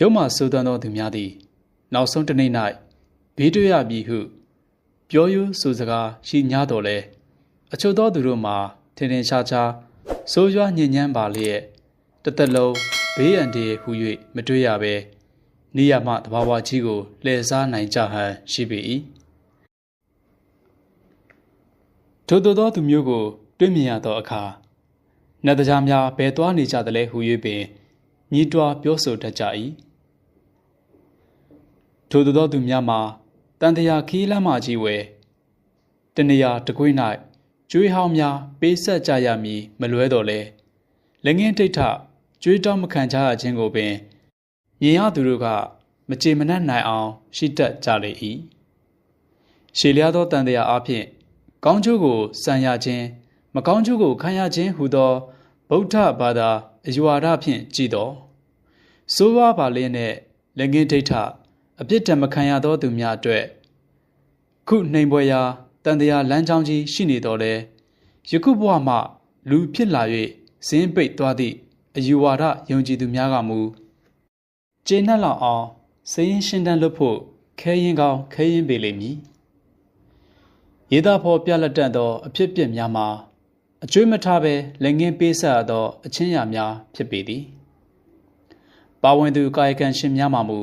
ရုံမှဆိုးသွမ်းသောသူများသည် နောက်ဆုံးတစ်နေ့၌ဘေးတွေ့ရမည်ဟု ပြောယူဆိုစကားရှိ냐တော်လဲအချို့သောသူတို့မှာထင်ထင်ရှားရှားဆိုးရွားညဉ့်ညမ်းပါလျက်တစ်သက်လုံးဘေးအန္တရာယ်ဟု၍မတွေ့ရဘဲနေရမှတဘာဝကြီးကိုလှည့်စားနိုင်ကြဟန်ရှိပေ၏ထို့သောသောသူမျိုးကို တွေ့မြင်ရသောအခါနတ်တရားများဘယ်သွားနေကြသလဲဟု၍ပင်ညီးတွားပြောဆိုတတ်ကြ၏ ထို့သောသောသူများမှာတန်တရာခီးလမ်းမကြီးဝယ်တနေရာတကွေး၌ကျွေးဟောင်းများပေးဆက်ကြရမည်မလွဲတော့လဲလက်ငင်းတိတ်ထကျွေးတောင်းမခံကြရခြင်းကိုပင်မြင်ရသူတို့ကမကြေမနက်နိုင်အောင် ရှိတတ်ကြလေ၏ရှေလျားသောတန်တရာအဖြစ်ကောင်းကျိုးကိုစံရခြင်းမကောင်းကျိုးကိုခံရခြင်းဟူသောဗုဒ္ဓဘာသာအယူဝါဒဖြင့်ကြည်တော်စိုးဝါပါလင်းနဲ့လက်ငင်းဒိဋ္ဌ အပြစ်ဒဏ်မခံရသောသူများအတွက်ခုနှိမ်ပွဲရာတန်တရားလမ်းကြောင်းကြီးရှိနေတော်လဲယခုဘဝမှလူဖြစ်လာ၍ဇင်းပိတ်သွားသည့်အယူဝါဒယုံကြည်သူများကမူကျေနပ်လောက်အောင်စရင်ရှင်းတန်းလွတ်ဖို့ခဲရင်ကောင်းခဲရင်ပေလိမ့်မည်ရေးသားဖော်ပြလက်တတ်သော အဖြစ်ပြက်များမှာအကျွေးမထားဘဲလက်ငင်းပေးဆက်သော အချင်းရာများဖြစ်ပေသည်ပါဝင်သူကာယကံရှင်များမှာမူ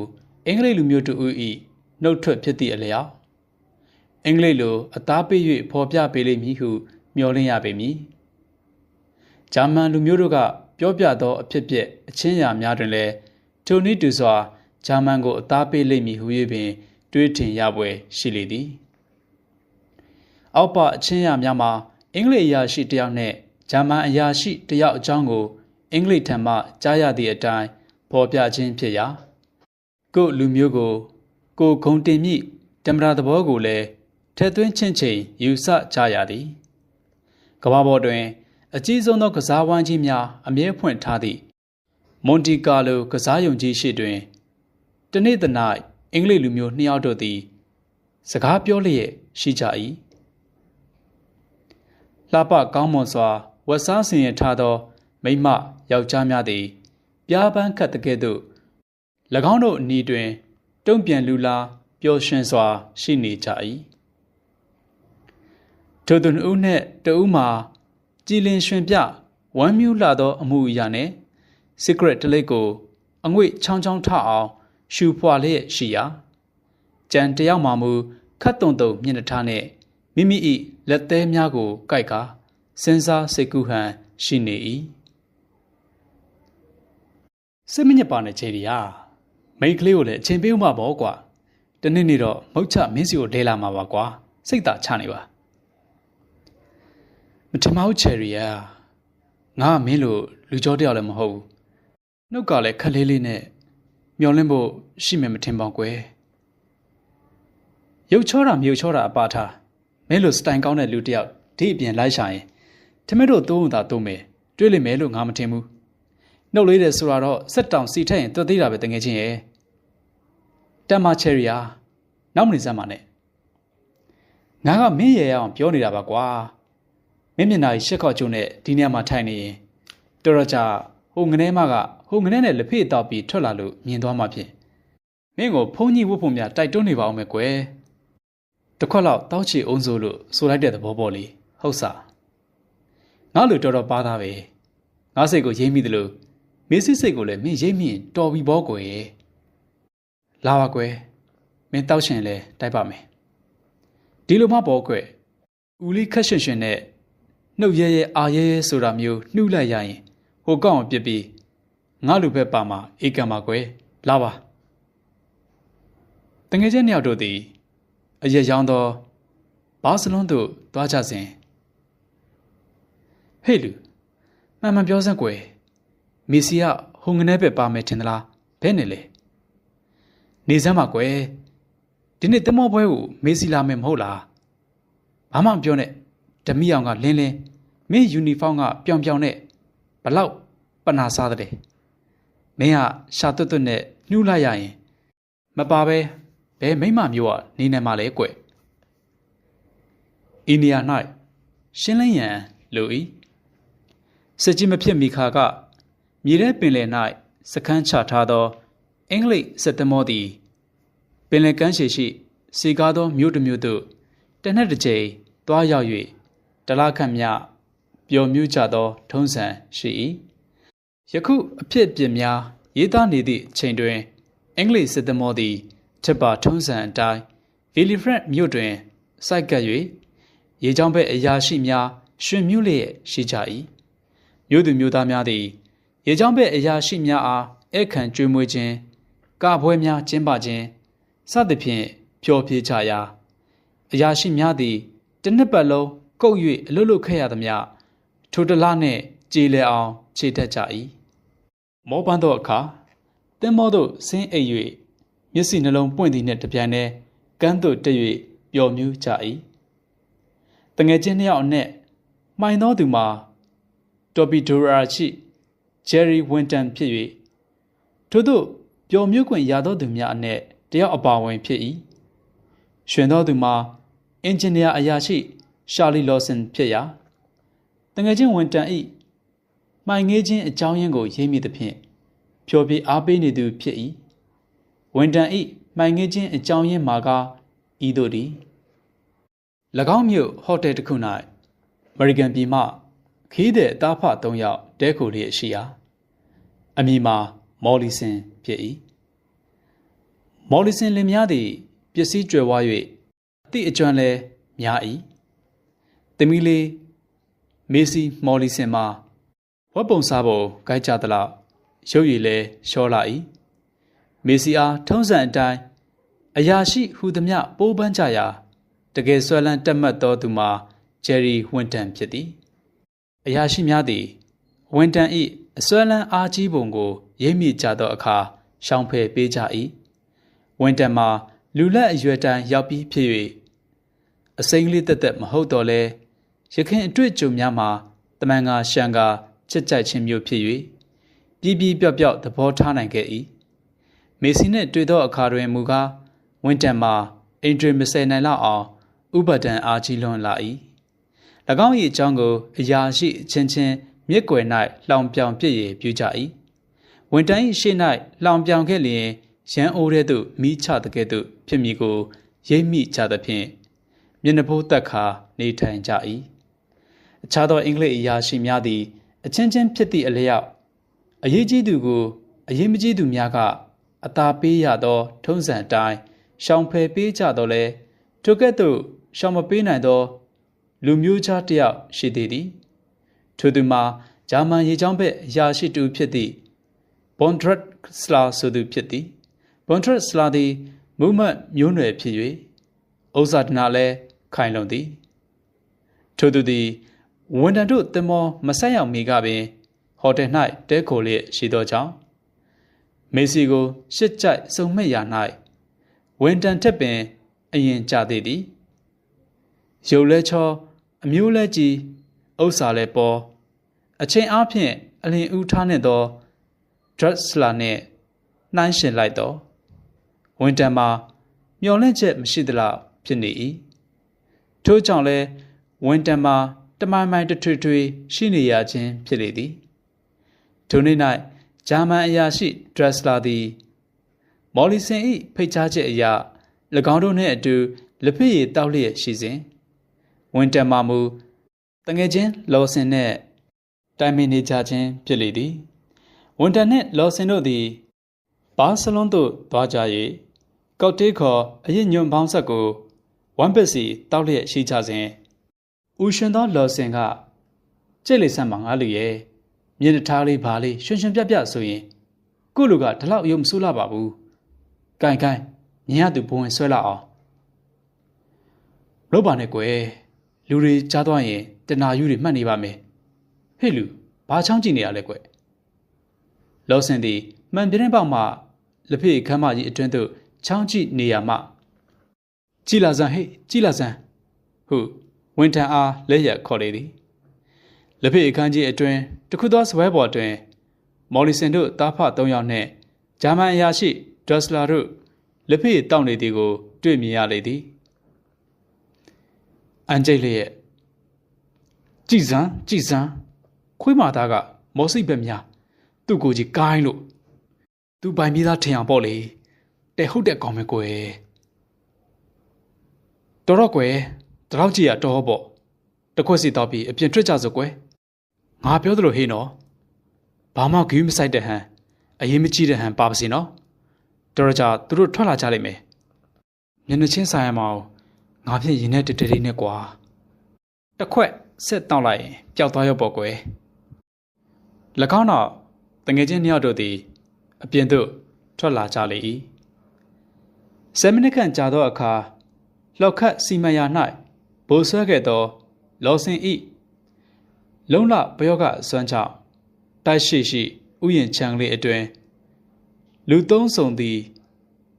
အင်္ဂလိပ်လူမျိုးတူ၏နှုတ်ထွက်ဖြစ်သည့်အလျောက်အင်္ဂလိပ်လိုအသားပေး၍ဖော်ပြပေးလိမ့်မည်ဟုမျှော်လင့်ရပေမည်ဂျာမန်လူမျိုးတို့ကပြောပြသောအဖြစ်ပြက်အချင်းရာများတွင်လည်းထိုနည်းတူစွာဂျာမန်ကိုအသားပေးလိမ့်မည်ဟု၍ပင် တွေးထင်ရပွဲရှိလေသည်အောက်ပအချင်းရာများမှာအင်္ဂလိပ်အရာရှိတယောက်နဲ့ဂျာမန်အရာရှိတယောက်အကြောင်းကိုအင်္ဂလိပ်ထံမှကြားရသည့်အတိုင်းဖော်ပြခြင်းဖြစ်ရာ ကိုလူမျိုးကို ကိုဂုံတင်မြင့်တမရာသဘောကိုလည်းထက်သွင်းချင်းချင်းယူဆကြရသည်ကမ္ဘာပေါ်တွင် အကြီးဆုံးသောကစားဝိုင်းကြီးများအမြဲဖွင့်ထားသည့်မွန်တီကာလိုကစားယုံကြီးရှိတွင်တနေ့တ၌အင်္ဂလိပ်လူမျိုးနှစ်ယောက်တို့သည် စကားပြောလျက်ရှိကြ၏လှပကောင်းမွန်စွာဝတ်စားဆင်ရထားသော မိမယောက်ျားများသည် ပြားပန်းခတ်တဲ့ကဲ့သို့၎ င်းတို့အနီးတွင် တုံ့ပြန်လူလာပျော်ရွှင်စွာ ရှိနေကြ၏ထိုသူနှုတ်နှင့်တဦးမှာကြည်လင်ရွှင်ပြဝမ်းမြူးလာသော အမှုအရာနှင့် secret တလိပ်ကိုအငွေ့ချောင်းချောင်းထအောင် ရှူဖွာလျက်ရှိရာကြံတယောက်မှမူခတ်တုံတုံမျက်နှာထားနှင့်မိမိ၏လက်သေးများကိုကိုက်ကာစဉ်းစားစိတ်ကူးဟန်ရှိနေ၏စိတ်မညစ်ပါနဲ့ချေရီယာ မိန်းကလေးကိုလည်းအချိန်ပေးဦးမှာပေါ့ကွာတနေ့နေ့တော့မုတ်ချမင်းစီကိုဒဲလာမှာပါကွာစိတ်သာချနေပါမထမဟုတ်ချယ်ရီယာငါမင်းလိုလူကြောတယောက်လည်းမဟုတ်ဘူးနှုတ်ကလည်းခက်လေးလေးနဲ့မျောလင့်ဖို့ရှိမယ်မထင်ပါကွယ်ရုပ်ချောတာမြုပ်ချောတာအပါထားမင်းလိုစတိုင်ကောင်းတဲ့လူတယောက်ဒီအပြင်လိုက်ရှာရင်ထမင်းတို့သုံးတာသုံးမယ်တွေးလိမ့်မယ်လို့ငါမထင်ဘူးနှုတ်လေးတယ်ဆိုတော့စက်တောင်စီထက်ရင်တွတ်သေးတာပဲတကယ်ချင်းရဲ့ တမ်မာချယ်ရီယာနောက်မနေစမ်းပါနဲ့ငါကမင်းရရအောင်ပြောနေတာပါကွာမင်းမျက်နှာရှက်ခေါ့ကျုံနဲ့ဒီနေရာမှာထိုင်နေရင်တော်တော်ကြာဟိုငနေမကဟိုငနေနဲ့လက်ဖေးတောက်ပြီးထွက်လာလို့မြင်သွားမှဖြင့်မင်းကိုဖုံးကြီးဝတ်ဖို့များတိုက်တွန်းနေပါအောင်မယ်ကွယ်တစ်ခွက်လောက်တောက်ချီအောင်ဆိုလို့ဆိုလိုက်တဲ့သဘောပေါ့လေဟုတ်စားငါလူတော်တော်ပါသားပဲငါစိတ်ကိုရိမ့်မိတယ်လို့မေးစစ်စိတ်ကိုလည်းမင်းရိမ့်မြင်တော်ပြီဘောကွယ် လာပါကွယ်မင်းတောက်ရှင်လဲတိုက်ပါမယ်ဒီလိုမှပေါ်ကွယ်ဦးလေးခက်ရှင်ရှင်နဲ့နှုတ်ရဲရဲအာရဲရဲဆိုတာမျိုးနှုတ်လိုက်ရရင်ဟိုကောက်အောင်ပြစ်ပြီးငါလူဘက်ပါမှာအေကံပါကွယ်လာပါတငယ်ချင်းနှစ်ယောက်တို့သည်အရက်ရောင်းသောဘာစလွန်သို့သွားကြစဉ်ဟေးလူမှန်မှန်ပြောစမ်းကွယ်မေစီကဟိုငနဲပဲပါမယ်ထင်သလားဘဲနဲ့လဲ နေစမ်းပါကွယ်ဒီနေ့တမောပွဲကိုမေစီလာမယ်မဟုတ်လားဘာမှမပြောနဲ့ဓမိအောင်ကလင်းလင်းမင်းယူနီဖောင်းကပြောင်ပြောင်နဲ့ဘလောက်ပနာစားတဲ့မင်းကရှာတွတ်တွတ်နဲ့နှူးလိုက်ရရင်မပါပဲဘယ်မိမမျိုးကနေနေမှာလဲကွအိန္ဒိယ၌ရှင်းလင်းရန်လို၏စကြည်မဖြစ်မိခါကမြေထဲပင်လယ်၌စခန်းချထားသော အင်္ဂလိပ်စစ်သမောသည်ပင်လယ်ကမ်းခြေရှိစီကားသောမြို့တစ်မြို့သို့တစ်နှစ်တစ်ကြိမ်သွားရောက်၍တလခန့်မြပျော်မြူးကြသော ထုံးစံရှိ၏ယခုအဖြစ်အပျက်များရေးသားနေသည့်အချိန်တွင်အင်္ဂလိပ်စစ်သမောသည်ချက်ပါထုံးစံအတိုင်းဗီလီဖရက်မြို့တွင်စိုက်ကပ်၍ရေကြောင်းဘက်အရာရှိများရှင်မြူးလျက်ရှိကြ၏မြို့သူမြို့သားများသည်ရေကြောင်းဘက်အရာရှိများအားဧကန်ကျွေးမွေးခြင်း ကပွဲများကျင်းပခြင်းစသဖြင့်ပျော်ဖြေကြရာအရာရှိများသည်တစ်နှစ်ပတ်လုံးကုတ်၍အလွတ်လွတ်ခဲ့ရသမျှထိုတလနှင့်ကြည်လည်အောင်ခြေတက်ကြ၏မောပန်းသောအခါတင်းမောသို့ဆင်းအိပ်၍မျက်စိနှလုံးပွင့်သည်နှင့်တပြိုင်တည်းကမ်းသို့တက်၍ပျော်မြူးကြ၏တငယ်ချင်းနှစ်ယောက်အနက်မှိုင်သောသူမှာတော်ပီဒိုရာရှိဂျယ်ရီဝင်းတန်ဖြစ်၍ထို့သို့ ပျော်မြူးခွင့်ရသောသူများအနက်တယောက်အပါဝင်ဖြစ်၏ရှင်သောသူမှာအင်ဂျင်နီယာအရာရှိရှာလီလော်ဆန်ဖြစ်ရာတငယ်ချင်းဝန်တန်၏မှိုင်ငေးခြင်းအကြောင်းရင်းကိုရေးမိသဖြင့်ဖြောပြအားပေးနေသူဖြစ်၏ဝန်တန်၏မှိုင်ငေးခြင်းအကြောင်းရင်းမှာကဤသို့သည်၎င်းမြို့ဟိုတယ်တစ်ခု၌အမေရိကန်ပြည်မှခီးတဲ့အသားဖ၃ယောက်တဲခိုလျက်ရှိရာအမည်မှာ မော်လီဆင်ဖြစ်၏မော်လီဆင်လင်များသည်ပစ္စည်းကျွယ်ဝ၍အသည့်အကျွမ်းလဲများ၏တမီလေးမေစီမော်လီဆင်မှာဝက်ပုံစားဖို့ကြိုက်ကြသလောက်ရုပ်ရည်လဲလျှောလာ၏မေစီအားထုံးစံအတိုင်းအရာရှိဟူသည်မြပိုးပန်းကြရာတကယ်ဆွဲလန်းတက်မှတ်သောသူမှာဂျယ်ရီဝင်းတန်ဖြစ်သည်အရာရှိများသည်ဝင်းတန်၏ အစွဲလန်းအားကြီးပုံကိုရိပ်မိကြသောအခါရှောင်ဖယ်ပေးကြ၏ဝင်းတန်မှာလူလက်အရွယ်တန်းရောက်ပြီးဖြစ်၍အစိမ်းလေးတက်တက်မဟုတ်တော့လဲရခင်အတွေ့အကြုံများမှာတမန်ကရှန်ကချစ်ကြိုက်ခြင်းမျိုးဖြစ်၍ပြည်ပြည်ပြော့ပြော့သဘောထားနိုင်ခဲ့၏မေစီနှင့်တွေ့သောအခါတွင်မူကားဝင်းတန်မှာအင်ဒရီမဆယ်နိုင်လောက်အောင်ဥပဒံအားကြီးလွန်လာ၏၎င်း၏အကြောင်းကိုအရာရှိအချင်းချင်း မြစ်ကွယ်၌လောင်ပြောင်ပြည့်ရပြုကြ၏ဝန်တန်း၏ရှေ့၌လောင်ပြောင်ခဲ့လျင်ရန်အိုးတဲ့သို့မိချတကဲ့သို့ဖြစ်မည်ကိုရိပ်မိကြသဖြင့်မျက်နှာပိုးတက်ခါနေထိုင်ကြ၏အခြားသောအင်္ဂလိပ်အရာရှိများသည်အချင်းချင်းဖြစ်သည့်အလျောက်အရေးကြီးသူကိုအရေးမကြီးသူများကအသာပေးရသော ထုံးစံအတိုင်းရှောင်ဖယ်ပေးကြတော့လဲထိုကဲ့သို့ရှောင်မပေးနိုင်သော လူမျိုးခြားတစ်ယောက်ရှိသေးသည် ထိုသူမှာဂျာမန်ရေချောင်းဘက်အရာရှိတူဖြစ်သည့်ဘွန်ဒရက်စလာဆိုသူဖြစ်သည်ဘွန်ဒရက်စလာသည်မူမတ်မျိုးနွယ်ဖြစ်၍ဥစ္စာဒနာလည်းခိုင်လုံသည်ထိုသူသည်ဝန်တန်တို့တင်မောမဆက်ရောက်မီကပင်ဟိုတယ်၌တဲခိုလျက်ရှိသောကြောင့်မေစီကိုရှစ်ကြိုက်စုံမဲ့ရာ၌ဝန်တန်ထက်ပင်အရင်ကြသေးသည်ရုပ်လဲချောအမျိုးလဲကြီးဥစ္စာလဲပေါ် အချိန်အားဖြင့်အလင်ဦးထားနေသောဒရက်စလာနှင့်နှိုင်းရှင်လိုက်တော့ဝန်တန်မှာမျော်လင့်ချက်မရှိသလောက်ဖြစ်နေ၏ထို့ကြောင့်လဲဝန်တန်မှာတမိုင်မိုင်တထွေထွေရှိနေရခြင်းဖြစ်လေသည်ထိုနေ့၌ဂျာမန်အရာရှိဒရက်စလာသည်မော်လီဆင်၏ဖိတ်ကြားချက်အရ၎င်းတို့နှင့်အတူလက်ဖက်ရည်တောက်လျက်ရှိစဉ်ဝန်တန်မှာမူတငယ်ချင်းလော်စင်နှင့် တိုင်ပင်နေကြခြင်းဖြစ်လေသည်ဝန်တန်နှင့်လော်စင်တို့သည်ဘာဆလွန်သို့သွားကြ၍ကောက်တေးခေါ်အရင်ညွန့်ပေါင်းဆက်ကိုဝမ်ပက်စီတောက်လျက်ရှိကြစဉ်ဦးရှင်သောလော်စင်ကကြိတ်လေဆန့်မှာငါလူရဲ့မျက်နှာထားလေးဘာလေးရွှင်ရွှင်ပြပြဆိုရင်ကိုလူကဒီလောက်ရုံမဆိုးလာပါဘူး။ကင်ကင်မြင်ရသူဘဝင်ဆွဲလာအောင်လို့ပါနဲ့ကွယ်လူတွေကြားသွားရင်တနာယူတွေမှတ်နေပါမယ်။ ဟေ့လူဘာချောင်းကြည့်နေရလဲကွယ်လော်စင်သည်မှန်ပြင်းပေါက်မှလက်ဖေးခမ်းမကြီးအတွင်းသို့ချောင်းကြည့်နေရမှကြည်လာစမ်းဟေ့ကြည်လာစမ်းဟုဝန်ထမ်းအားလက်ရက်ခေါ်လေသည်လက်ဖေးအခန်းကြီးအတွင်းတခုသောစပွဲပေါ်တွင်မော်လီဆန်တို့တားဖ၃ယောက်နှင့်ဂျာမန်အရာရှိဒရစလာတို့လက်ဖေးတောက်နေသည်ကို တွေ့မြင်ရလေသည်အန်ကျိတ်လျက်ကြည်စမ်းကြည်စမ်း ခွေးမာသားကမော်စိတ်ပဲများသူ့ကိုယ်ကြီးကိုင်းလို့သူပိုင်ပြီးသားထင်အောင်ပေါ့လေတဲ့ဟုတ်တဲ့ကောင်းမယ်ကွယ်တော်တော့ကွယ်တတော့ကြည့်ရတော့ပေါ့တခွက်စီတော့ပြီးအပြင်ထွက်ကြစို့ကွယ်ငါပြောသလိုဟေးနော်ဘာမှဂယူးမဆိုင်တဲ့ဟန်အရင်မကြည့်တဲ့ဟန်ပါပါစေနော်တော်တော့ကြသူတို့ထွက်လာကြလိမ့်မယ်မျက်နှာချင်းဆိုင်ရမအောင်ငါဖြင့်ရင်နဲ့တတတိနဲ့ကွာတစ်ခွက်ဆက်တောက်လိုက်ရင်ပျောက်သွားရောပေါ့ကွယ်၎ င်းတော့တငယ်ချင်းနှစ်ယောက်တို့သည်အပြင်သို့ထွက်လာကြလေ၏ဆယ်မိနစ်ခန့်ကြာသောအခါလောက်ခတ်စီမံရာ၌ဘိုးဆွဲခဲ့သော လောစင်ဤလုံလပယောဂစွမ်းချောင်းတိုက်ရှိရှိဥယျင်ချံလေးအတွင်လူသုံးဆောင်သည်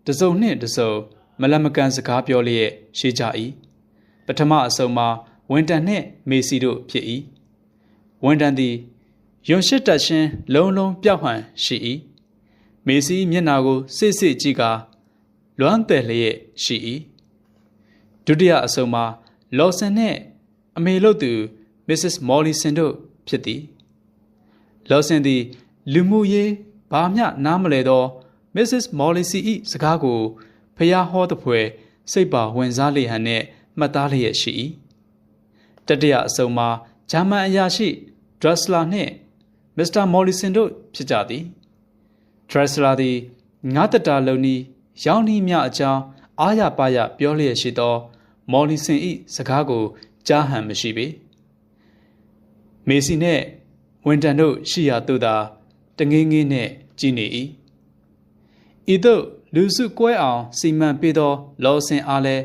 တစုံနှင့်တစုံမလမကန်စကားပြောလျက်ရှိကြ၏ပထမအစုံမှာဝန်တန်နှင့်မေစီတို့ဖြစ်၏ဝန်တန်သည် ယွန်ရှိတက်ရှင်လုံးလုံးပြောက်ဟန်ရှိ၏မေစီမျက်နာကိုစစ်စစ်ကြည့်ကာလွမ်းတယ်လျက်ရှိ၏ဒုတိယအစုံမှာလော်ဆန်နှင့်အမေလို့သူ Mrs. Mollison တို့ဖြစ်သည်လော်ဆန်သည်လူမှုရေးဘာမျှနားမလဲသော Mrs. Mollison ၏စကားကိုဖျားဟောသဖွယ်စိတ်ပါဝင်စားလေဟန်နှင့်မှတ်သားလျက်ရှိ၏တတိယအစုံမှာဂျာမန်အရာရှိဒရစလာနှင့် မစ္စတာမော်လီဆင်တို့ဖြစ်ကြသည်ဒရစလာသည်ငါးတတာလုံးဤရောင်းနှီးမြအကြောင်းအားရပါရပြောလျက်ရှိသော မော်လီဆင်၏စကားကိုကြားဟန်မရှိပေမေစီနှင့်ဝင်တန်တို့ရှိရာသို့သာတငင်းငင်းနှင့်ကြည်နေ၏ဤသို့လူစုကွဲအောင်စီမံပေးသော လောစင်အားလဲ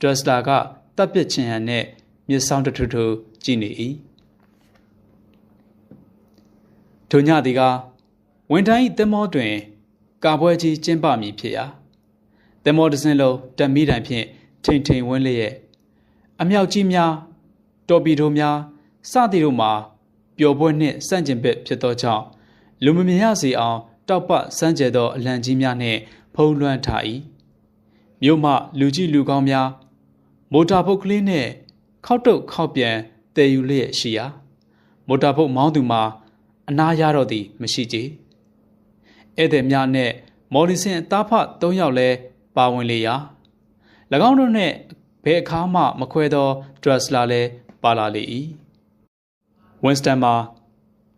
ဒရစလာကတပ်ပစ်ခြင်းဟန်နှင့်မျက်စောင်းတထူထူကြည်နေ၏ ထိုညသည်ကဝန်တိုင်းသင်္ဘောတွင် ကာပွဲကြီးကျင်းပမည်ဖြစ်ရာသင်္ဘောတစ်စင်းလုံးတက်မိတိုင်ဖြင့်ထိန်ထိန်ဝင်းလျက်အမြောက်ကြီးများတော်ပီတိုများစသည်တို့မှာပျော်ပွဲနှင့်စန့်ကျင်ဘက်ဖြစ်သောကြောင့်လူမမြင်ရစေအောင်တောက်ပစမ်းကြဲသောအလံကြီးများနှင့်ဖုံးလွှမ်းထား၏မြို့မှလူကြီးလူကောင်းများမိုတာဖုတ်ကလေးနှင့်ခောက်တုတ်ခောက်ပြန်တည်ယူလျက်ရှိရာမိုတာဖုတ်မောင်းသူမှာ အနာရတော့သည်မရှိကြဧည့်သည်များနှင့်မော်လီဆင်အသားဖ၃ယောက်လဲပါဝင်လေရာ၎င်းတို့နှင့်ဘယ်အခါမှမခွဲသောဒရစလာလဲပါလာလေ၏ဝင်းစတန်မှာ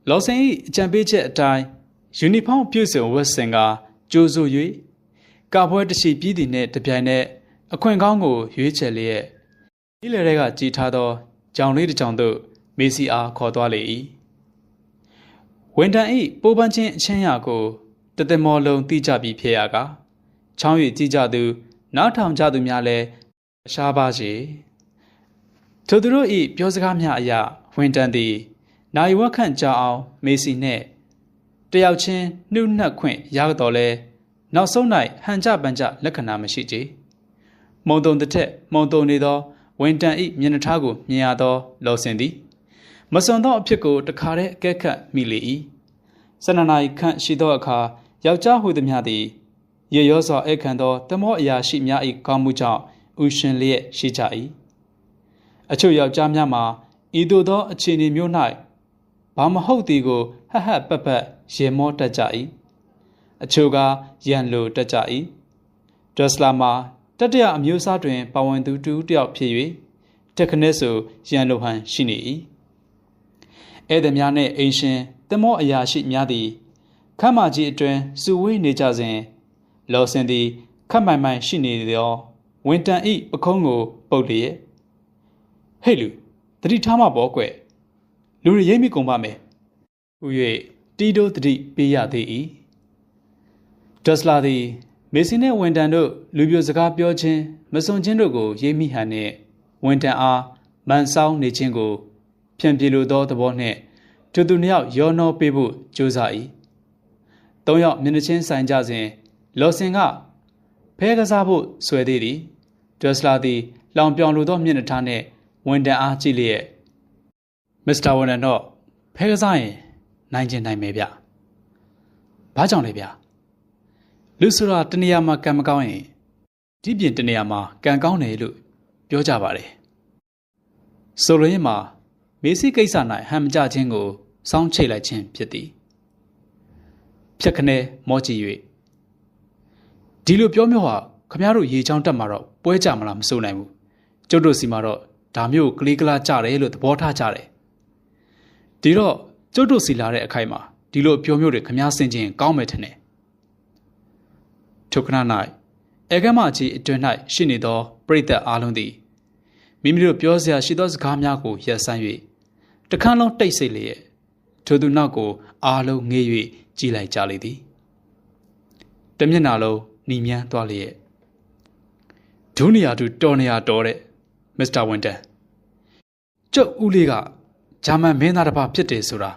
လော်ဆင်၏အကြံပေးချက်အတိုင်းယူနီဖောင်းပြုစုံဝတ်ဆင်ကကြိုးဆို၍ကာပွဲတရှိပြည်သည်နှင့်တပြိုင်နက်အခွင့်ကောင်းကိုရွေးချယ်လျက်ဤလေတွေကကြည်ထားသောကြောင်လေးတစ်ကြောင်သို့မေစီအားခေါ်သွားလေ၏ ဝန်တန်၏ပိုးပန်းချင်းအချင်းရာကိုတသက်မော်လုံးတိကြပြီးဖြစ်ရကာချောင်း၍ကြည်ကြသူနောက်ထောင်ကြသူများလည်းအရှားပါစေထိုသူတို့၏ပြောစကားများအရဝန်တန်သည်နိုင်ဝက်ခန့်ကြာအောင်မေစီနှင့်တယောက်ချင်းနှုတ်နှက်ခွင့်ရတော့လဲနောက်ဆုံး၌ဟန်ကြပန်ကြလက္ခဏာမရှိကြမုံတုံတစ်ထက်မုံတုံနေသောဝန်တန်၏မျက်နှာထားကိုမြင်ရသောလောစင်သည် မစွန်သောအဖြစ်ကိုတခါတည်းအကဲခတ်မိလေ၏ဆန္ဒနာခန့်ရှိသောအခါယောက်ျားဟူသည်များသည်ရေရောစွာဧကန်သောတမောအရာရှိများ၏ကောင်းမှုကြောင့်ဥရှင်လျက်ရှိကြ၏အချို့ယောက်ျားများမှာဤသို့သောအခြေအနေမျိုး၌ဘာမဟုတ်သည်ကိုဟဟပပရေမောတတ်ကြ၏အချို့ကရန်လိုတတ်ကြ၏ဒရစလာမှာတတရအမျိုးအစားတွင်ပါဝင်သူတူတယောက်ဖြစ်၍တက္ကနစ်ဆိုရန်လိုဟန်ရှိနေ၏ ဧည့်သည်များနှင့်အိမ်ရှင်တမောအရာရှိများသည်ခမ်းမကြီးအတွင်စုဝေးနေကြစဉ်လောစင်သည်ခတ်မိုင်မိုင်ရှိနေသောဝင်တန်ဤပခုံးကို ပုတ်လျက်ဟဲ့လူတတိထားမပေါ်ကွယ်လူတွေရိပ်မိကုန်ပါမယ်ဟူ၍တီတိုတတိပေးရသေး၏ဒက်စလာသည်မေစီနှင့်ဝန်တန်တို့လူပြိုစကားပြောခြင်းမစွန်ခြင်းတို့ကိုရိပ်မိဟန်နှင့်ဝန်တန်အားမန်ဆောင်နေခြင်းကို ဖြန့်ပြေလိုသောသဘောနှင့်သူသူနှစ်ယောက်ရောနှောပေးဖို့ကြိုးစား၏သုံးယောက်မျက်နှာချင်းဆိုင်ကြစဉ်လော်စင်ကဖဲကစားဖို့ဆွဲသေးသည်ဒက်စလာသည်လောင်ပြောင်လိုသောမျက်နှာထားနှင့်ဝန်တန်အားကြည့်လျက်မစ္စတာဝန်တန်တော့ဖဲကစားရင်နိုင်ကျင်နိုင်မယ်ဗျဘာကြောင့်လဲဗျလူဆိုတာတနေရာမှာကံမကောင်းရင်ဒီပြင်တနေရာမှာကံကောင်းတယ်လို့ပြောကြပါတယ်ဆိုလိုရင်းမှာ မေစီကိစ္စ၌ဟန်မကြခြင်းကိုစောင်းချိတ်လိုက်ခြင်းဖြစ်သည်ဖြက်ခနဲမောကြည့်၍ဒီလိုပြောမျိုးဟာခမရတို့ရေချောင်းတက်မှာတော့ပွဲကြမလားမစိုးနိုင်ဘူးကျုပ်တို့စီမှာတော့ဒါမျိုးကလေးကလားကြတယ်လို့သဘောထားကြတယ်ဒီတော့ကျုပ်တို့စီလာတဲ့အခိုက်မှာဒီလိုအပြောမျိုးတွေခမရဆင်ခြင်းကောင်းမယ်ထင်တယ်ထိုခဏ၌အေကမကြီးအတွင်၌ရှိနေသောပရိသတ်အားလုံးသည်မိမိတို့ပြောစရာရှိသောစကားများကိုရက်ဆန်း၍ တခန်းလုံးတိတ်ဆိတ်လျက်ထိုသူနောက်ကို အားလုံးငေး၍ကြည်လိုက်ကြလေသည်တမျက်နှာလုံးหนีမြန်းသွားလျက်ဒုနေရာသူတော်နေရာတော်တဲ့မစ္စတာဝင်းတန်ကျုပ်ဦးလေးကဂျာမန်မင်းသားတစ်ပါးဖြစ်တယ်ဆိုတာ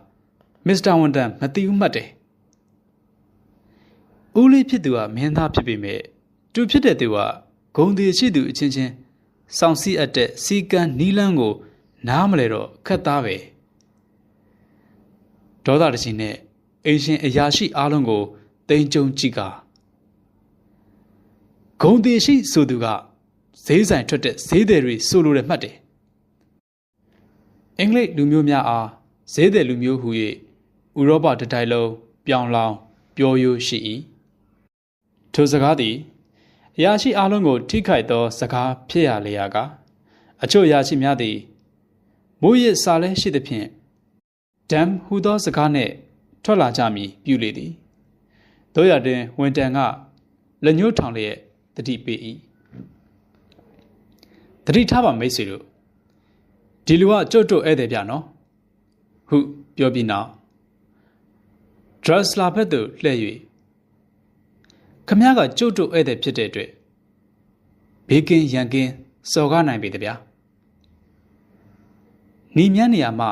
မစ္စတာဝင်းတန်မသိဘူးမှတ်တယ်ဦးလေးဖြစ်သူကမင်းသားဖြစ်ပေမဲ့သူဖြစ်တဲ့သူကဂုံတီရှိသူအချင်းချင်းစောင့်စည်းအပ်တဲ့စီကံနီးလန်းကို နားမလဲတော့ခက်သားပဲဒေါသတချင်းနဲ့အင်ရှင်အရာရှိအားလုံးကိုတိမ်ကြုံကြည့်ကာဂုံတီရှိဆိုသူကဈေးဆိုင်ထွက်တဲ့ဈေးသည်တွေဆိုလိုတယ်မှတ်တယ်အင်္ဂလိပ်လူမျိုးများအားဈေးသည်လူမျိုးဟူ၍ဥရောပတစ်တိုင်းလုံးပြောင်းလောင်ပြောရိုးရှိ၏ထိုစကားသည်အရာရှိအလုံးကို ထိခိုက်သောစကားဖြစ်ရလေရာကအချို့အရာရှိများသည် မိုးရစ်စာလဲရှိသဖြင့်ဒမ်ဟူသောစကားနှင့်ထွက်လာကြမည်ပြုလေသည်တို့ရတွင်ဝန်တန်ကလက်ညှိုးထောင်လျက်တတိပေး၏တတိထားပါမိတ်ဆွေတို့ဒီလူကကြွတ်တွတ်ဧည့်သည်ပြနော်ဟုပြောပြီးနောက်ဒရစလာဘက်သို့လှည့်၍ခမည်းကကြွတ်တွတ်ဧည့်သည်ဖြစ်တဲ့အတွက်ဘေးကင်းရန်ကင်းစော်ကားနိုင်ပေတဗျာ နီမြန်းနေရာမှ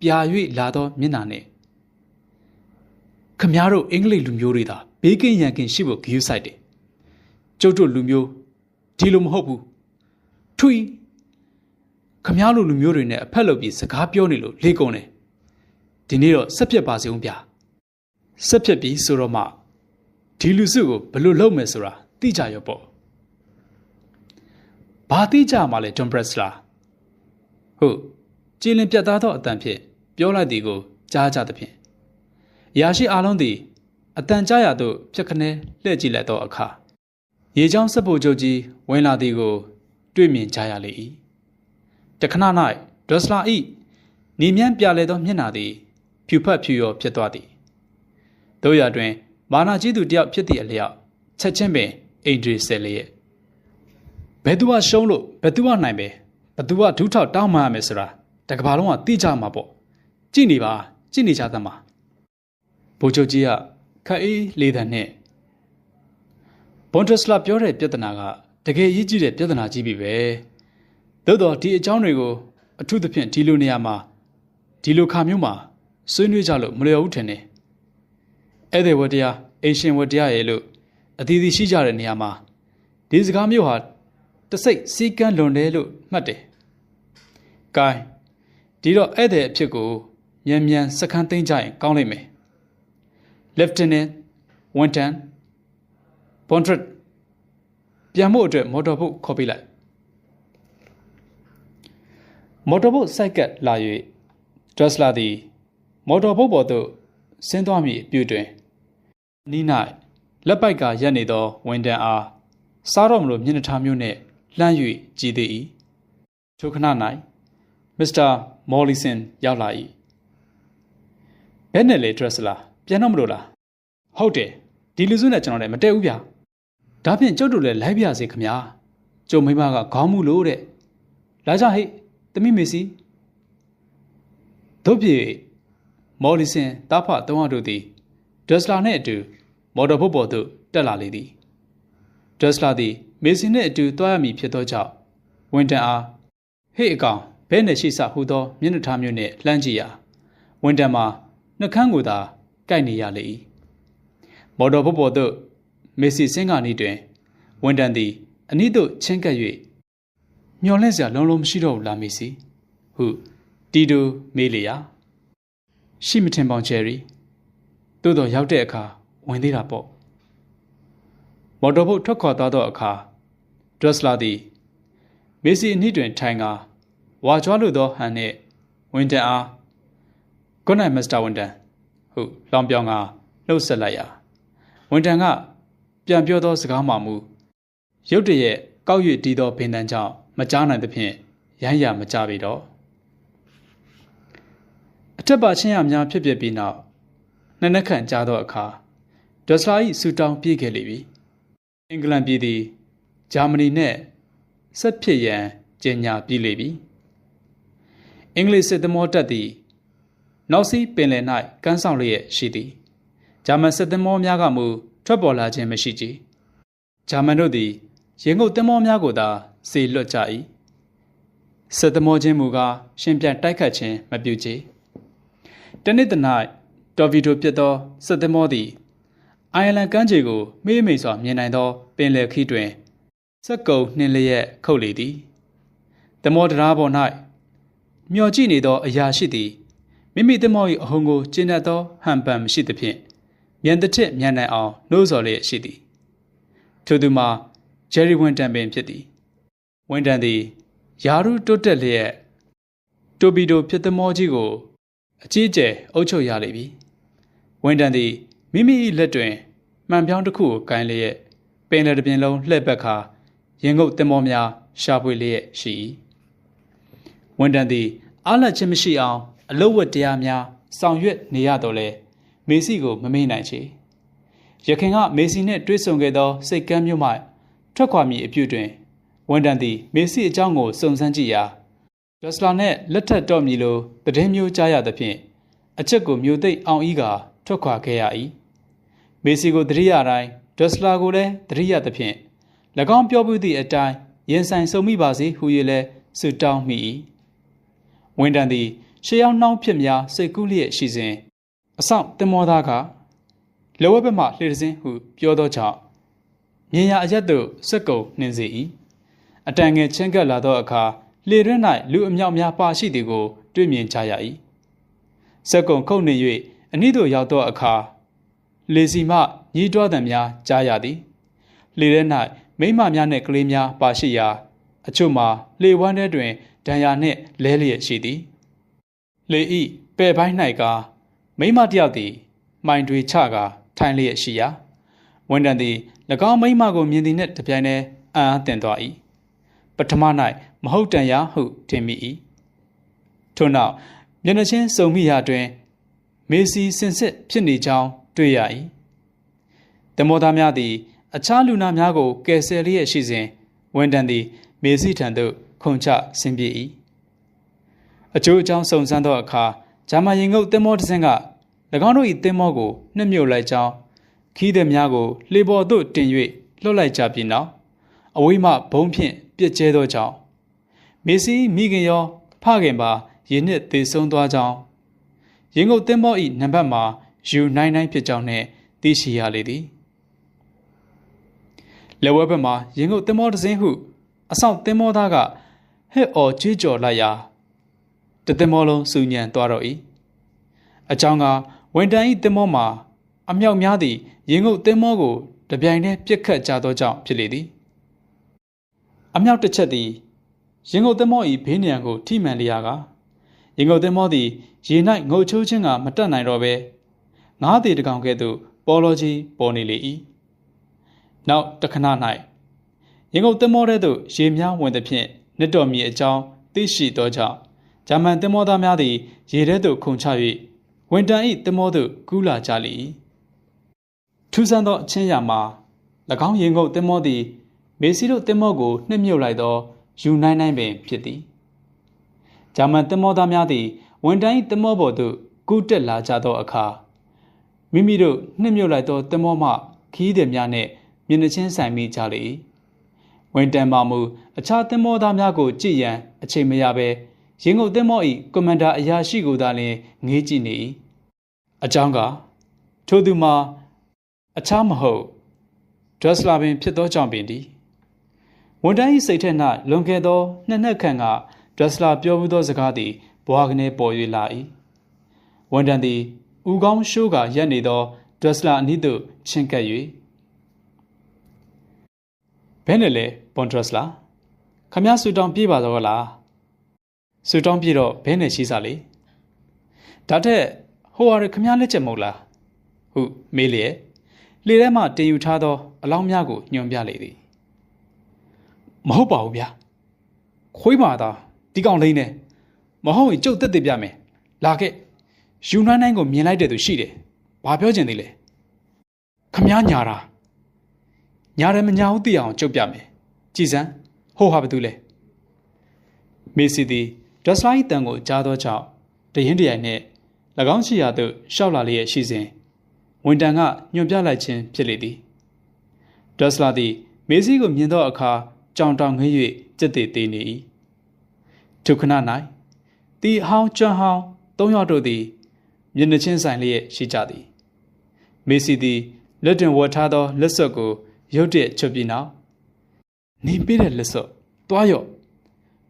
ပြာ၍လာသောမျက်နှာနဲ့ခမည်းတော်အင်္ဂလိပ်လူမျိုးတွေသာဘေးကင်းရန်ကင်းရှိဖို့ဂရုစိုက်တယ်ကျုပ်တို့လူမျိုးဒီလိုမဟုတ်ဘူးထွီခမားလိုလူမျိုးတွေနဲ့အဖက်လုပ်ပြီးစကားပြောနေလို့လေကုန်တယ်ဒီနေ့တော့ဆက်ပြက်ပါစေဦးဗျာဆက်ပြက်ပြီးဆိုတော့မှဒီလူစုကိုဘယ်လိုလုပ်မယ်ဆိုတာသိကြရောပေါ့ဘာသိကြမှာလဲဂျွန်ဘရက်စလာဟုတ် ကြည်လင်ပြတ်သားသောအတန်ဖြင့်ပြောလိုက်သည်ကိုကြားကြသဖြင့်ရာရှိအားလုံးသည်အတန်ကြားရသို့ဖြတ်ခနဲလှည့်ကြည့်လိုက်သောအခါရေချောင်းစက်ဖို့ချုပ်ကြီးဝင်လာသည်ကို တွေ့မြင်ကြရလေ၏တခဏ၌ဒရစလာဤနေမြန်းပြလဲသောမျက်နှာသည် ဖြူဖက်ဖြူရောဖြစ်သွားသည်တို့ရတွင် မာနာကြီးသူတယောက်ဖြစ်သည့်အလျောက်ချက်ချင်းပင်အိန္ဒြေဆယ်လျက်ဘယ်သူကရှုံးလို့ဘယ်သူကနိုင်ပဲဘယ်သူကဒုထောက်တောင်းမှရမယ်ဆိုတာ တကဘာလုံးကသိကြမှာပေါ့ကြည့်နေပါကြည့်နေကြသမှာဘိုးချုပ်ကြီးကခက်အေးလေးတန်နဲ့ဘွန်တစလာပြောတဲ့ပြဿနာကတကယ်အရေးကြီးတဲ့ပြဿနာကြီးပြီပဲသို့တော့ဒီအကြောင်းတွေကိုအထူးသဖြင့်ဒီလိုနေရာမှာဒီလိုခါမျိုးမှာဆွေးနွေးကြလို့မလျော်ဘူးထင်တယ်ဧည့်သည်ဝတရားအင်ရှင်ဝတရားရဲ့လို့အသီးသီးရှိကြတဲ့နေရာမှာဒီစကားမျိုးဟာတစိတ်စီကန်းလွန်တယ်လို့မှတ်တယ်။ gain ဒီတော့ဧည့်သည်အဖြစ်ကိုမြန်မြန်စခန်းသိမ်းကြရင်ကောင်းလိမ့်မယ်။ Lieutenant Winton Bondret ပြန်ဖို့အတွက်မော်တော်ဘုတ်ခေါ်ပေးလိုက်မော်တော်ဘုတ်စိုက်ကပ်လာ၍ဒရက်စလာသည်မော်တော်ဘုတ်ပေါ်သို့ဆင်းသွားမည့်အပြုတွင်နီး၌လက်ပိုက်ကရက်နေသောဝန်တန်အားစားတော့မလို့မျက်နှာထားမျိုးနှင့်လှမ်း၍ကြည်သေး၏ထိုခဏ၌ မစ္စတာမော်လီဆန်ရောက်လာ၏ဘယ်နဲ့လဲဒရက်စလာပြန်တော့မလို့လားဟုတ်တယ်ဒီလူစုနဲ့ကျွန်တော်လည်းမတည့်ဘူးဗျာဒါဖြင့်ကျုပ်တို့လည်းလိုက်ပြစေခမညာကျုံမိမကခေါင်းမှုလို့တဲ့လာကြဟိတ်သမီးမေစီတို့ပြေမော်လီဆင်တားဖသုံးရတို့သည်ဒက်စလာနှင့်အတူမော်တော်ဘုတ်ပေါ်သို့တက်လာလေသည်ဒက်စလာသည်မေစီနှင့်အတူတွားရမည်ဖြစ်သောကြောင့်ဝန်တန်အားဟေ့အကောင် ဘဲနဲ့ရှိစဟူသောမျက်နှာထားမျိုးနှင့်လှမ်းကြည့်ရာဝန်တန်မှာနှကန်းကိုသာကိုက်နေရလေ၏မော်တော်ဘုတ်ပေါ်သို့မေစီစင်းကနီးတွင်ဝန်တန်သည်အနည်းသို့ချင်းကပ်၍မျော်လင့်စရာလုံးလုံးမရှိတော့ဘူးလားမေစီဟုတီတိုမေးလျာရှိမထင်ပေါင်ချယ်ရီသို့တော့ရောက်တဲ့အခါဝင်သေးတာပေါ့မော်တော်ဘုတ်ထွက်ခွာသွားသောအခါဒရက်စလာသည်မေစီအနည်းတွင်ထိုင်ကာ ဝါကြွားလိုသောဟန်နှင့်ဝန်တန်အား Good night Mr. Winton ဟုလောင်ပြောင်ကလှုပ်ဆက်လိုက်ရာဝန်တန်ကပြန်ပြောသောစကားမှမူရုတ်တရက်ကောက်၍တီးသောဘင်တန်ကြောင့်မကြားနိုင်သဖြင့်ရမ်းရမကြပေတော့အထက်ပါချင်းရများဖြစ်ဖြစ်ပြီးနောက်နှစ်နက်ခန့်ကြာသောအခါဒွတ်စလာ၏ဆူတောင်းပြေးခဲ့လေပြီအင်္ဂလန်ပြည်သည်ဂျာမနီနှင့်ဆက်ဖြစ်ရန်ကြေညာပြီးလေပြီ အင်္ဂလိပ်စစ်သမောတပ်သည်နောက်စီပင်လယ်၌ကမ်းဆောင်လျက်ရှိသည်ဂျာမန်စစ်သမောများကမူထွက်ပေါ်လာခြင်းမရှိကြဂျာမန်တို့သည်ရင်ငုတ်သမောများကိုသာစေလွတ်ကြ၏စစ်သမောချင်းမူကားရှင်ပြန်တိုက်ခတ်ခြင်းမပြုကြတနေ့တ၌တော်ဗီတိုပြစ်သောစစ်သမောသည်အိုင်ယာလန်ကမ်းခြေကိုမေးမိန်စွာမြင်နိုင်သောပင်လယ်ခီးတွင်စက်ကုံနှင်းလျက်ခုတ်လေသည်သမောတရားပေါ်၌ မျော်ကြည့်နေသောအရာရှိသည်မိမိသမော၏အဟုန်ကိုကျဉ်တတ်သောဟန်ပန်မရှိသဖြင့်မြန်တစ်ထစ်မြန်နိုင်အောင်နှိုးဆော်လျက်ရှိသည်ထို့သူမှာဂျယ်ရီဝင်းတန်ပင်ဖြစ်သည်ဝင်းတန်သည်ယာရုတိုးတက်လျက်တိုဘီတိုဖြစ်သမောကြီးကိုအကြီးအကျယ်အုပ်ချုပ်ရလိမ့်ပြီဝင်းတန်သည်မိမိ၏လက်တွင်မှန်ပြောင်းတစ်ခုကိုကိုင်းလျက်ပင်လယ်တစ်ပြင်လုံးလှည့်ပတ်ခါရင်ငုတ်သင်္ဘောများရှာဖွေလျက်ရှိ၏ ဝန်တန်သည်အားလက်ခြင်းမရှိအောင်အလုတ်ဝတ်တရားများဆောင်ရွက်နေရတော့လဲမေစီကိုမမေ့နိုင်ချေရခင်ကမေစီနှင့်တွေ့ဆုံခဲ့သောစိတ်ကမ်းမြို့မှထွက်ခွာမည်အပြုတွင်ဝန်တန်သည်မေစီအကြောင်းကိုစုံစမ်းကြည့်ရာဒစလာနှင့်လက်ထပ်တော့မည်လိုတည်င်းမျိုးကြားရသဖြင့်အချက်ကိုမျိုးသိပ်အောင်ဤကထွက်ခွာခဲ့ရ၏မေစီကိုတတိယတိုင်းဒစလာကိုလည်းတတိယသဖြင့်၎င်းပြောပြသည့်အတိုင်းရင်ဆိုင်ဆုံမိပါစေဟု၍လည်းဆုတောင်းမိ၏ ဝင်းတန်သည်ရှေးရောက်နှောင်းဖြစ်များစိတ်ကူးလျက်ရှိစဉ်အဆောင်တင်မောသားကလောဝဘက်မှလှေတစင်းဟုပြောသောကြောင့်မြင်ရအရက်သို့စက်ကုံနှင်းစေ၏အတန်ငယ်ချင်းကပ်လာသောအခါလေရင်း၌လူအမြောက်များပါရှိသည်ကိုတွေ့မြင်ကြရ၏စက်ကုံခုတ်နေ၍အနည်းသို့ရောက်သောအခါလေစီမှညီးတွားသံများကြားရသည်လေထဲ၌မိမများနှင့်ကလေးများပါရှိရာအချို့မှာလေဝမ်းထဲတွင် ဒဏ်ရာနှင့်လဲလျက်ရှိသည်လေဤပဲ့ပိုင်း၌ကမိမတယောက်သည်မိုင်တွေချကာထိုင်လျက်ရှိရာဝန်တန်သည်၎င်းမိမကိုမြင်သည်နှင့်တပြိုင်တည်းအံ့အားသင့်သွား၏ပထမ၌မဟုတ်တန်ရာဟုထင်မိ၏ထို့နောက်မျက်နှာချင်းစုံမိရာတွင် မေစီစင်စစ်ဖြစ်နေကြောင်းတွေ့ရ၏တမောသားများသည် အခြားလူနာများကိုကယ်ဆယ်လျက်ရှိစဉ်ဝန်တန်သည် မေစီထံသို့ ခုန်ချဆင်းပြေ၏အကျိုးအကြောင်းစုံစမ်းသောအခါဂျာမန်ရင်ငုတ်တင်မောတစ်စင်းက၎င်းတို့၏တင်မောကိုနှိမ့်မြုပ်လိုက်ကြောင်းခီးသည်များကိုလေပေါ်သို့တင်၍လွှတ်လိုက်ကြပြီးနောက်အဝိမဘုံဖြင့်ပြစ်ကျဲသောကြောင့်မေစီမိခင်ရောဖခင်ပါရင်းနှစ်သေဆုံးသွားကြောင်းရင်ငုတ်တင်မော၏နံပါတ်မှာယူ99 ဖြစ်ကြောင်းနှင့်သိရှိရလေသည်လက်ဝဲဘက်မှာရင်ငုတ်တင်မောတစ်စင်းဟုအဆောင်တင်မောသားက ဟဲ့အော်ကြွေးကြော်လိုက်ရာတတင်မောလုံးစူညံသွားတော့၏အကြောင်းကဝန်တန်ဤတင်မောမှာအမြောက်များသည့်ရင်ငုတ်တင်မောကိုတပြိုင်တည်းပြစ်ခတ်ကြသောကြောင့်ဖြစ်လေသည်အမြောက်တစ်ချက်သည်ရင်ငုတ်တင်မော၏ဘေးနေရန်ကိုထိမှန်လျာကရင်ငုတ်တင်မောသည်ရေ၌ငုတ်ချိုးခြင်းကမတက်နိုင်တော့ဘဲငါးသေးတကောင်ကဲ့သို့ပေါ်လောကြီးပေါ်နေလေ၏နောက်တခဏ၌ရင်ကုန်တင်မောတဲ့သို့ရေများဝင်သဖြင့် နှစ်တော်မီအကြောင်းသိရှိသောကြောင့်ဂျာမန်တင်မောသားများသည်ရေထဲသို့ခုန်ချ၍ဝင်တန်၏တင်မောသို့ကူးလာကြလေ၏ထူးဆန်းသောအချင်းရာမှာ၎င်းရင်ကုန်တင်မောသည်မေစီတို့တင်မောကိုနှိမ့်မြုပ်လိုက်သောယူနိုင်နိုင်ပင်ဖြစ်သည်ဂျာမန်တင်မောသားများသည်ဝန်တန်း၏တင်မောပေါ်သို့ကူးတက်လာကြသောအခါမိမိတို့နှိမ့်မြုပ်လိုက်သောတင်မောမှခီးသည်များနှင့်မျက်နှာချင်းဆိုင်မိကြလေ၏ ဝင်တန်ပါမူအခြားသင်္ဘောသားများကိုကြည့်ရန်အချိန်မရဘဲရင်ငုတ်သင်္ဘော၏ကွန်မန်ဒါအရာရှိကိုသာလျှင်ငေးကြည့်နေ၏အကြောင်းကထိုသူမှာအခြားမဟုတ်ဒရက်စလာပင်ဖြစ်သောကြောင့်ပင်သည်ဝန်တန်း၏စိတ်ထက်၌လွန်ခဲ့သောနှစ်နှစ်ခန့်ကဒရက်စလာပြောမှုသောစကားသည်ဘွားကနေပေါ်၍လာ၏ဝန်တန်းသည်ဥကောင်းရှိုးကရက်နေသောဒရက်စလာအနီးသို့ချဉ်ကပ်၍ ဘယ်နဲ့လဲပွန်ထရက်စ်လားခမရဆူတောင်းပြေးပါတော့လားဆူတောင်းပြေးတော့ဘဲနဲ့ရှိစားလေဒါထက်ဟိုဟာခမရလက်ချက်မဟုတ်လားဟုမေးလျက်လေထဲမှတင်ယူထားသော အလောင်းများကိုညွှန်ပြလေသည်မဟုတ်ပါဘူးဗျာခွေးမာသာဒီကောင်လိမ့်နေမဟုတ်ရင်ကျုပ်တက်တက်ပြမယ်လာခဲ့ယူနွမ်းနိုင်ကိုမြင်လိုက်တဲ့သူရှိတယ်ဘာပြောချင်သေးလဲခမားညာတာ ညာတယ်မညာဘူးသိအောင်ကျုပ်ပြမယ်ကြည်စမ်းဟိုဟာဘာတူလဲမေစီသည်ဒက်စလိုက်တန်ကိုကြားသောကြောင့်တရင်တရိုင်နှင့်၎င်းရှိရာသို့ရှောက်လာလျက်ရှိစဉ်ဝန်တန်ကညွှန်ပြလိုက်ခြင်းဖြစ်လေသည်ဒက်စလာသည် မေစီကိုမြင်သောအခါကြောင်တောင်ငေး၍ကြက်တည်သေးနေ၏ထိုခဏ၌တီအဟောင်းကျွမ်းဟောင်းသုံးယောက်တို့သည်မျက်နှာချင်းဆိုင်လျက်ရှိကြသည် မေစီသည်လက်တွင်ဝတ်ထားသောလက်စွပ်ကို ရုတ်တရက်ချွတ်ပြီးနောက်နေပေးတဲ့လက်စွပ်တွားရော့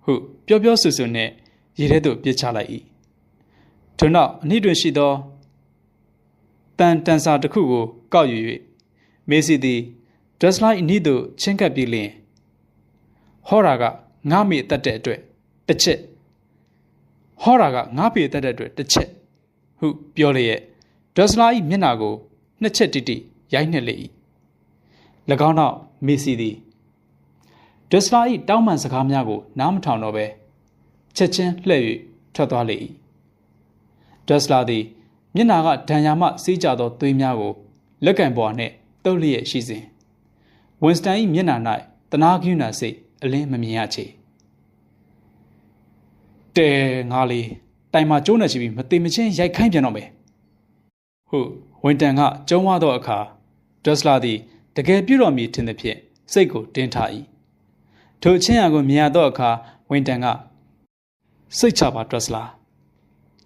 ဟုပြောပြောဆူဆူနှင့်ရေထဲသို့ပြစ်ချလိုက်၏ထို့နောက်အနည်းတွင်ရှိသောတန်တန်စာတစ်ခုကိုကောက်ယူ၍မေစီသည်ဒရက်စလိုက်အနည်းသို့ချင်းကပ်ပြီးလျင်ဟောရာကငါမေတက်တဲ့အတွက်တစ်ချက်ဟောရာကငါပေတက်တဲ့အတွက်တစ်ချက်ဟုပြောလျက်ဒရက်စလာ၏မျက်နှာကိုနှစ်ချက်တိတိရိုက်နှက်လေ၏၎ င်းနောက်မေစီသည်ဒက်စလာ၏တောင်းပန်စကားများကို နားမထောင်တော့ဘဲချက်ချင်းလှည့်၍ထွက်သွားလေ၏ဒက်စလာသည်မျက်နှာကဒဏ်ရာမှစီးကြသောသွေးများကို လက်ကင်ပေါ်နှင့်တုပ်လျက်ရှိစဉ်ဝင်စတန်၏မျက်နှာ၌တနာကယူနာစိတ်အလင်းမမြင်ရချေတဲငါလေးတိုင်မှာကျိုးနေချပြီးမတိမချင်းရိုက်ခိုင်းပြန်တော့မယ်ဟုဝင်တန်ကကျုံးဝသောအခါဒက်စလာသည် တကယ်ပြုတော်မူထင်သည်ဖြင့်စိတ်ကိုတင်းထား၏ထိုအချင်းအရာကိုမြင်ရသောအခါဝင်တန်ကစိတ်ချပါဒက်စလာ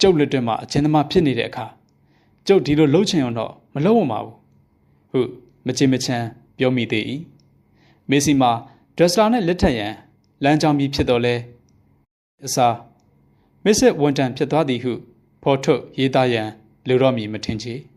ကျုပ်လက်တွင်မှအချင်းသမားဖြစ်နေတဲ့အခါကျုပ်ဒီလိုလှုပ်ချင်အောင်တော့မလုပ်ဝမှာဘူးဟုမချင်မချမ်းပြောမိသေး၏မေစီမှာဒရက်စလာနဲ့လက်ထက်ရန်လမ်းကြောင်းပြီးဖြစ်တော်လဲအစားမစ္စစ်ဝန်တန်ဖြစ်သွားသည်ဟုဖော်ထုတ်ရေးသားရန်လူတော်မီမထင်ချေ။